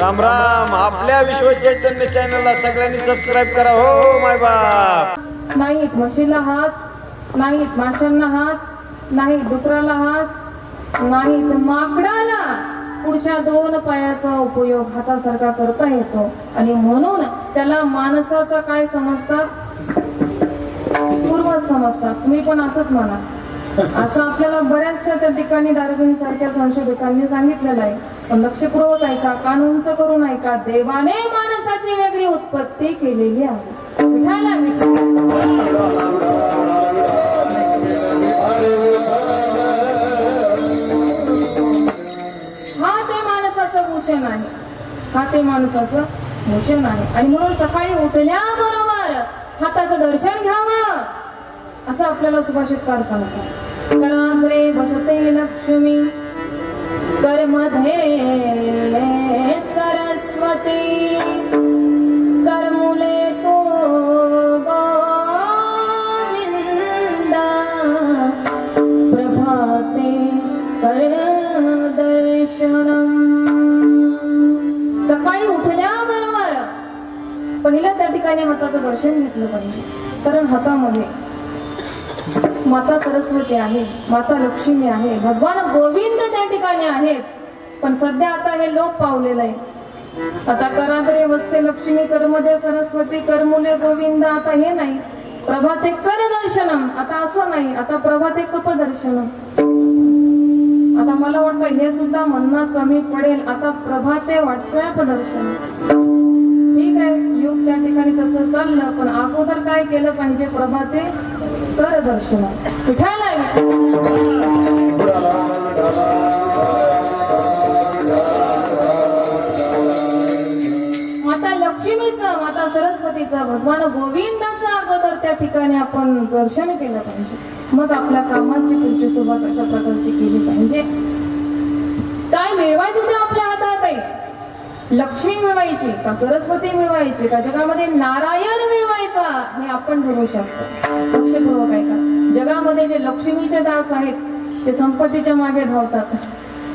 राम राम. आपल्या विश्व चैतन्य चॅनलला सगळ्यांनी सबस्क्राईब करा. हो माय बाप. नाहीत म्हशीला हात नाहीत माशांना हात नाही डुकराला हात नाहीत माकडाला. पुढच्या दोन पायाचा उपयोग हातासारखा करता येतो. आणि म्हणून त्याला माणसाचा काय समजतात? पूर्वज समजतात. तुम्ही पण असंच म्हणा. असं आपल्याला बऱ्याचशा त्या ठिकाणी डार्विन सारख्या संशोधकांनी सांगितलेलं आहे. पण लक्षपूर्वक ऐका कान उंच करून ऐका. देवाने माणसाची वेगळी उत्पत्ती केलेली आहे. विठाला हा ते माणसाचं भूषण आहे. हा ते माणसाचं भूषण आहे. आणि म्हणून सकाळी उठल्याबरोबर हाताचं दर्शन घ्यावं असं आपल्याला सुभाषितकार सांगतात. कराग्रे बसते लक्ष्मी. कर्मधे सरस्वती करमुले तो गोविंदा प्रभाते कर दर्शनम सकाळी उठल्याबरोबर पहिलं त्या ठिकाणी हाताचं दर्शन घेतलं पाहिजे कारण हातामध्ये माता सरस्वती आहे माता लक्ष्मी आहे भगवान गोविंद त्या ठिकाणी आहेत. पण सध्या आता हे लोप पावलेलं आहे. आता करागरे वस्ते लक्ष्मी करमध्ये सरस्वती करमुले गोविंद आता हे नाही. प्रभाते कर दर्शनम आता असं नाही आता प्रभाते कप दर्शनम आता मला वाटतं हे सुद्धा म्हणणं कमी पडेल आता प्रभाते व्हॉट्सअप दर्शन. त्या ठिकाणी तसं चाललं पण अगोदर काय केलं पाहिजे प्रभाते? कर दर्शन. विठाला माता लक्ष्मीचं माता सरस्वतीचं भगवान गोविंदाचं अगोदर त्या ठिकाणी आपण दर्शन केलं पाहिजे. मग आपल्या कामाची पुढची सुरुवात अशा प्रकारची केली पाहिजे. काय मिळवायचं आपल्या हातात आहे. लक्ष्मी मिळवायची का सरस्वती मिळवायची का जगामध्ये नारायण मिळवायचा हे आपण ठरवू शकतो. लक्षपूर्वक ऐका. जगामध्ये जे लक्ष्मीचे दास आहेत ते संपत्तीच्या मागे धावतात.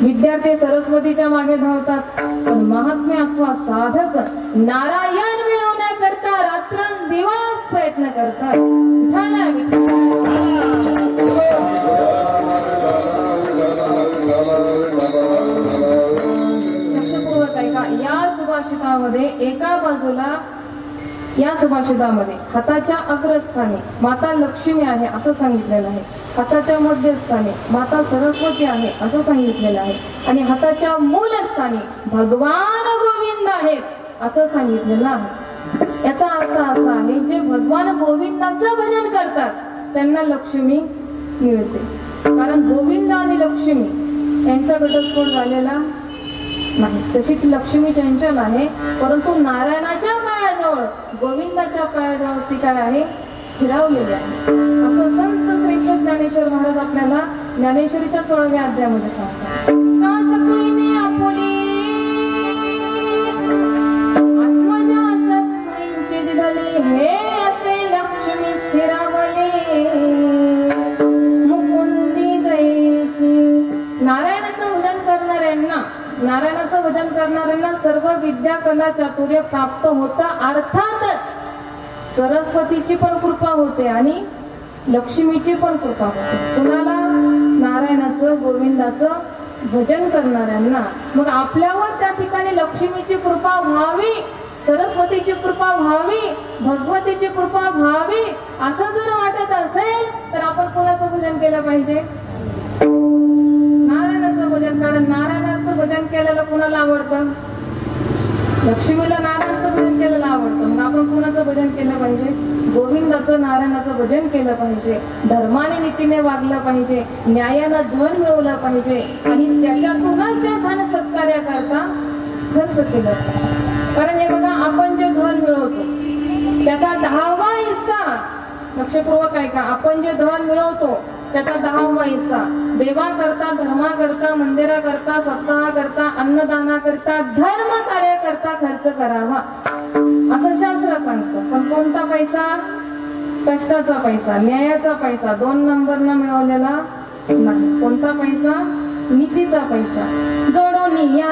विद्यार्थी सरस्वतीच्या मागे धावतात पण महात्मे अथवा साधक नारायण मिळवण्याकरता रात्रंदिवस प्रयत्न करतात. विठ्ठल, विठ्ठल. एका बाजूला या सुभाषितामध्ये हाताच्या अग्रस्थानी माता लक्ष्मी आहे असं सांगितलेलं आहे. हाताच्या मध्यस्थानी माता सरस्वती आहे असं सांगितलेलं आहे. आणि हाताच्या मूलस्थानी भगवान गोविंद आहेत असं सांगितलेलं आहे. याचा अर्थ असा आहे जे भगवान गोविंदाचं भजन करतात त्यांना लक्ष्मी मिळते. कारण गोविंद आणि लक्ष्मी यांचा घटस्फोट झालेला नाही. तशी लक्ष्मी चंचल आहे परंतु नारायणाच्या पायाजवळ गोविंदाच्या पायाजवळ ती काय आहे? स्थिरावलेली आहे. असं संत श्रेष्ठ ज्ञानेश्वर महाराज आपल्याला ज्ञानेश्वरीच्या सोळाव्या अध्यायामध्ये सांगतात. का सकळीने आपुली आत्मजा सत्कृंची दिधले हे असे लक्ष्मी स्थिरावले. मुकुंदी जयशी नारायणाचं नारायणाचं भजन करणाऱ्यांना सर्व विद्या कला चातुर्य प्राप्त होतं. अर्थातच सरस्वतीची पण कृपा होते आणि लक्ष्मीची पण कृपा होते. कुणाला? नारायणाचं गोविंदाचं भजन करणाऱ्यांना. मग आपल्यावर त्या ठिकाणी लक्ष्मीची कृपा व्हावी सरस्वतीची कृपा व्हावी भगवतीची कृपा व्हावी असं जर वाटत असेल तर आपण कोणाचं भजन केलं पाहिजे? नारायणाचं भजन कारण नारायण भजन केलेलं कुणाला आवडतं? लक्ष्मीला नारायणाचं भजन केलेलं आवडतं. मग आपण कुणाचं भजन केलं पाहिजे? गोविंदाचं नारायणाचं भजन केलं पाहिजे. धर्माने नीतीने वागलं पाहिजे. न्यायानं धन मिळवलं पाहिजे. आणि त्याच्यातूनच ते धन सत्कार्या करता खर्च केलं पाहिजे. कारण हे बघा आपण जे धन मिळवतो त्याचा दहावा हिस्सा लक्षपूर्वक ऐका. आपण जे धन मिळवतो त्याचा दहावा हिस्सा देवा करता धर्मा करता मंदिरा करता सप्ताहा करता अन्नदाना करता धर्म कार्य करता खर्च करावा. असं शास्त्र सांगतं. पण कोणता पैसा? कष्टाचा पैसा न्यायाचा पैसा. दोन नंबरनं मिळवलेला नाही. कोणता पैसा? नीतीचा पैसा. जोडोनी या